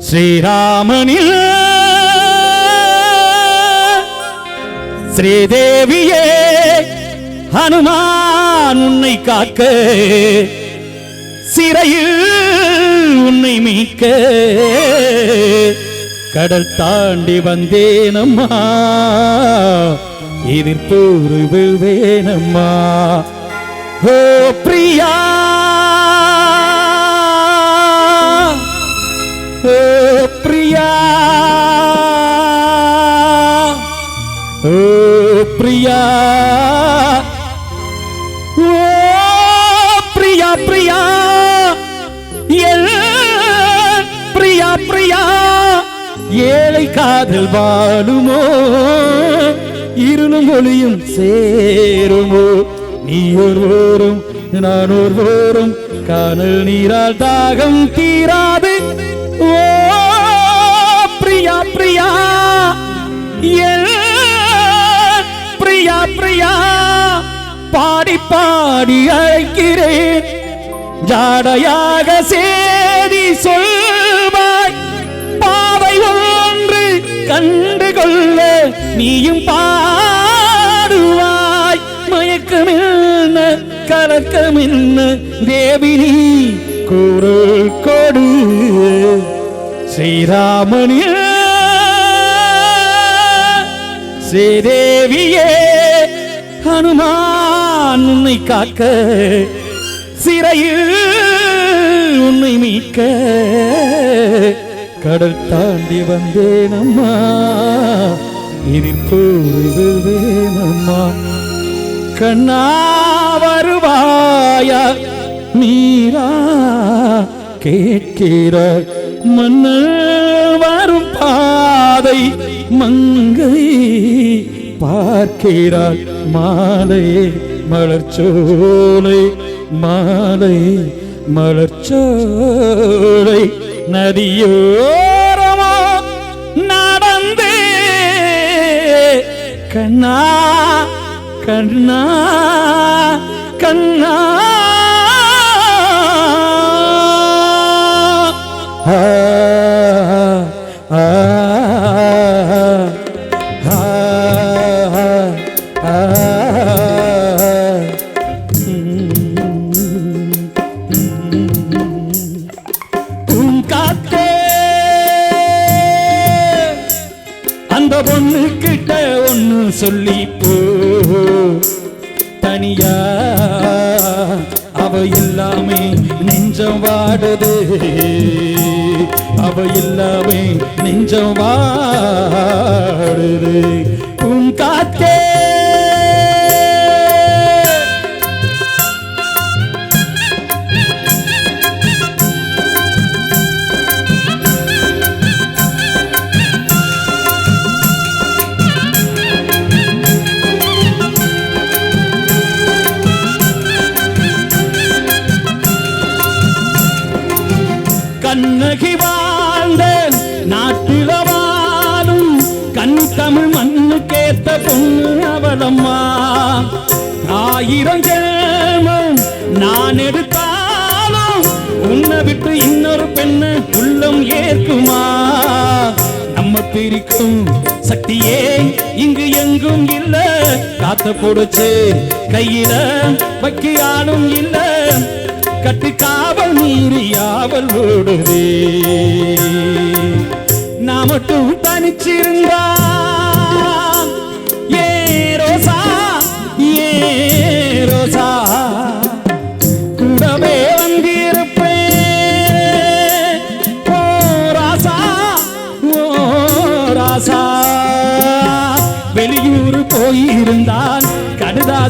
ஸ்ரீராமனில் ஸ்ரீதேவியே ஹனுமான் உன்னை காக்க சிறையில் உன்னை மீட்க. கடல் தாண்டி வந்தேனம்மா எதிர்ப்பு விழுவேனம்மா ஓ பிரியா ஓ பிரியா. ஓ பிரியா. ஓ பிரியா பிரியா. எல் பிரியா பிரியா. ஏழை காதல் வாழுமோ? இருளும் ஒளியும் சேருமோ? நீ ஒருவரும் நான் ஒருவரும். காணல் நீரால் தாகம் தீராது. ஓ பிரியா பிரியா. எல் பிரியா பிரியா. பாடி பாடி அழைக்கிறேன். ஜாடையாக சேதி சொல்வாய். பாவை ஒன்று கண்டு கொள்ள நீயும் பாடுவாய். மயக்கமில்ன கலக்கமில்ன தேவினி குரல் கொடு. ஸ்ரீராமனிய ஸ்ரீதேவியே ஹனுமான் உன்னை காக்க சிறையில் உன்னை மீட்க. கடல் தாண்டி வந்தேன் வந்தேனம்மா எதிர்ப்போருவேனம்மா கண்ணா வருவாயா மீரா கேட்கிற மன்னல் வரும் பாதை மங்கை பார்க்கிறாள் மாலை மலர்ச்சோலை மாலை மலர்ச்சோலை. நதியோரமா நடந்தே. கண்ணா கண்ணா கண்ணா. அந்த பொண்ணு கிட்ட ஒன்னு சொல்லி போ தனியா அவ எல்லாமே நெஞ்சம் வாடுது. அவ இல்லாமே நெஞ்சம் வாடுது. உன் காத்தே கேட்ட பொண்ணு அவளம்மா ஆயிரம் ஜென்மம் நான் எடுத்தாலும் உன்னை விட்டு இன்னொரு பெண்ணு உள்ளம் ஏற்குமா? நம்ம பிரிக்கும் சக்தியே இங்கு எங்கும் இல்ல. காத்த போடுச்சு கையில வக்கியாலும் இல்ல. கட்டு காவல் மீறி ஆவல் ஓடுதே. நான் மட்டும் தனிச்சிருந்தா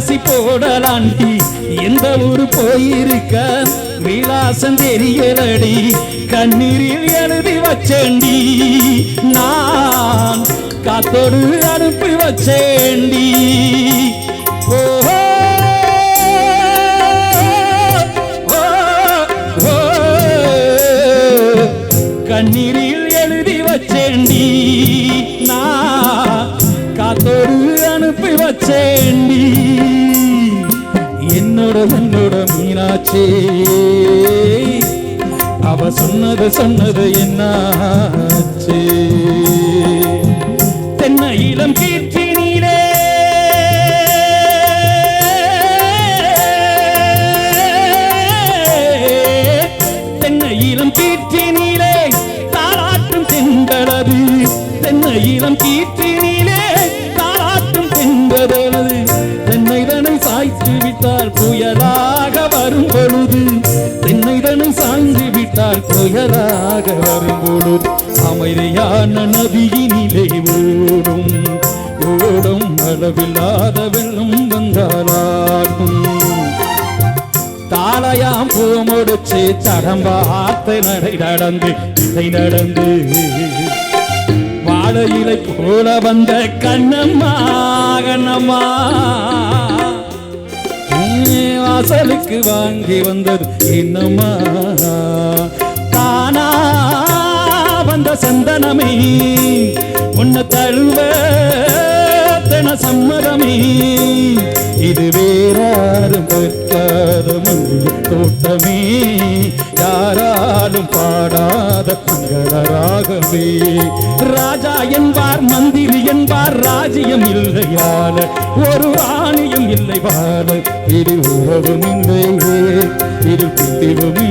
கடுதாசி போடலாண்டி எந்த ஊரு போயிருக்க? விலாசம் தெரியலடி. கண்ணீரில் எழுதி வச்சேண்டி. நான் காத்தோடு அனுப்பி வச்சேண்டி. ஓஹோ கண்ணீரில் எழுதி வச்சேண்டி. நான் காத்தோடு என்னோட என்னோட மீனாட்சி அவ சொன்னது சொன்னது என்னாச்சு? தென்னை இளம் கீர்த்தி தென்னை கீர்த்தி நீரே தாளாட்டும் தென்பளது தென்னை இளம் புயலாக வரும் பொழுது அமைதியான நதியினிலே ஓடும் ஓடும் அளவில்லாத வெள்ளம் வந்தாலாகும். தாளையாம் பூ முடிச்சு தடம் நடை நடந்து இதை நடந்து. வாழையிலை போல வந்த கண்ணம்மா கண்ணம்மா வாசலுக்கு வாங்கி வந்தது என்னம்மா? வந்த சந்தனமே உன்னை தழுவ தன சம்மதமே இது வேறாரும் கற்காத தோட்டமே. யாராலும் பாடாத மங்கள ராஜா என்பார் மந்திரி என்பார் ராஜ்யம் இல்லையால ஒரு ராணியும் இல்லை வாழ இது உறவும் இல்லை இது பிரிவும் இல்லையே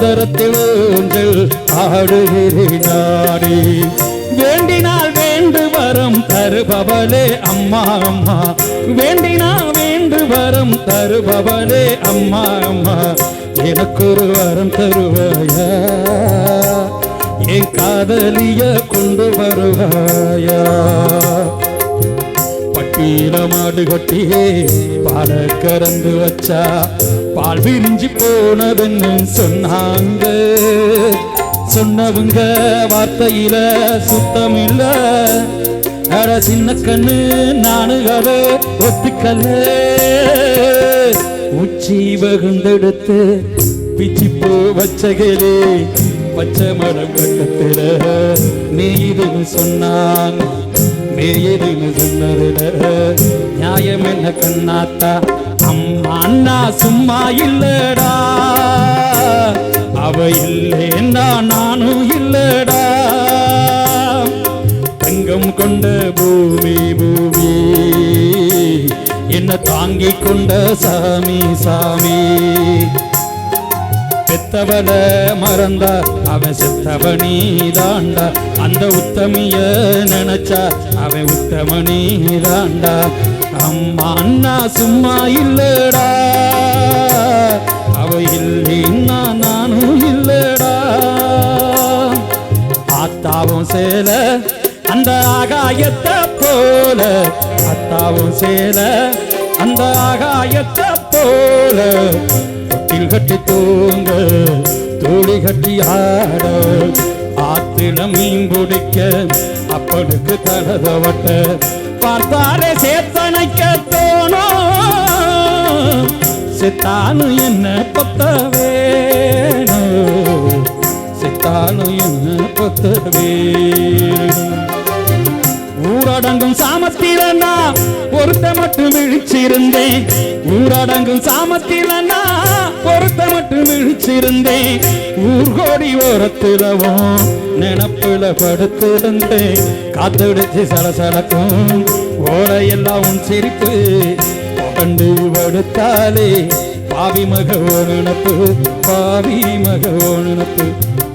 அந்தரத்தில் ஊஞ்சல் ஆடுகிறேன் நாடே. வேண்டினால் வேண்டு வரம் தருபவளே அம்மா அம்மா. வேண்டினால் வேண்டு வரம் தருபவளே அம்மா அம்மா. எனக்கு ஒரு வரம் தருவாயா. என் காதலிய கொண்டு வருவாயா. பட்டியல மாடு கொட்டியே பாட கறந்து வச்சா. பால் விரிஞ்சு போனதுன்னு சொன்னாங்க. சொன்னவங்க வார்த்தையில சுத்தம் இல்ல அட சின்ன கண்ணு நானுகள ஒத்துக்கல. உச்சி வகுந்தெடுத்து பிச்சி போ வச்சகளே பச்சை மரம் கட்டத்துல. நீ இதுன்னு சொன்னாங்க நீ எதுன்னு சொன்னதுல. நியாயம் என்ன கண்ணாத்தா? அம்மா அண்ணா சும்மா இல்லடா. அவ இல்லேன்னா நானும் இல்லடா. தங்கம் கொண்ட பூமி பூமி. என்ன தாங்கி கொண்ட சாமி சாமி. பெத்தவன மறந்தா அவன் செத்தவனி தாண்டா அந்த உத்தமிய நினைச்சா அவன் உத்தமனி தாண்டா அம்மா அண்ணா சும்மா இல்லடா. அவ இல்லைன்னா நானும் இல்லடா. ஆத்தாவும் சேல அந்த ஆகாயத்தை போல. அத்தாவும் சேல அந்த ஆகாயத்தை போல. தொட்டில் கட்டி தூங்க தோழி கட்டி ஆட. ஆத்தில மீன் பிடிக்க அப்பனுக்கு தலதவட்ட பார்த்தாலே சேத்தனைக்க தோணும் செத்தானு என்ன பொத்த வேணும் செத்தானு என்ன பொத்த ஊரடங்கும் சாமத்திலனா ஒருத்த மட்டும் விழிச்சிருந்தேன். ஊரடங்கும் சாமத்திலனா ஒருத்த மட்டும் விழிச்சிருந்தேன் ஊர்கோடி ஓரத்திலவும் நினப்புல படுத்திருந்தேன். காத்தடிச்சு சலசலக்கும் ஓரையெல்லாம் உன் சிரிப்பு கண்டு படுத்தாலே பாவி மக ஓனப்பு பாவி மக ஓனப்பு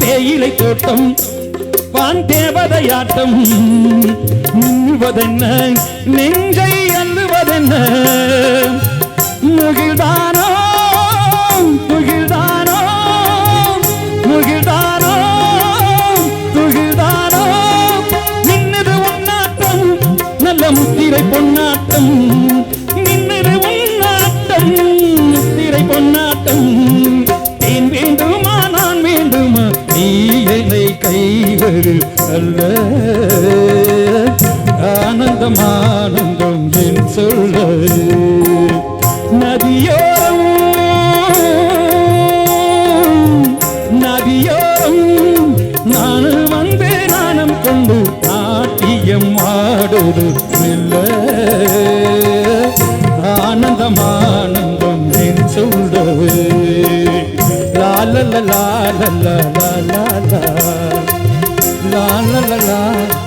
தேயிலை தோட்டம் வான் தேவதையாட்டம். நின்றுவதென்ன நெஞ்சை அல்லுவதென்ன முகில்தானோ முகில்தானோ சொல்லு நதியோரம். நதியோரம் நான் வந்து நாணம் கொண்டு நாட்டியம் ஆடுது மெல்ல. ஆனந்தம் ஆனந்தம் என் சொல்றது. லா லா. லா லா லா லா.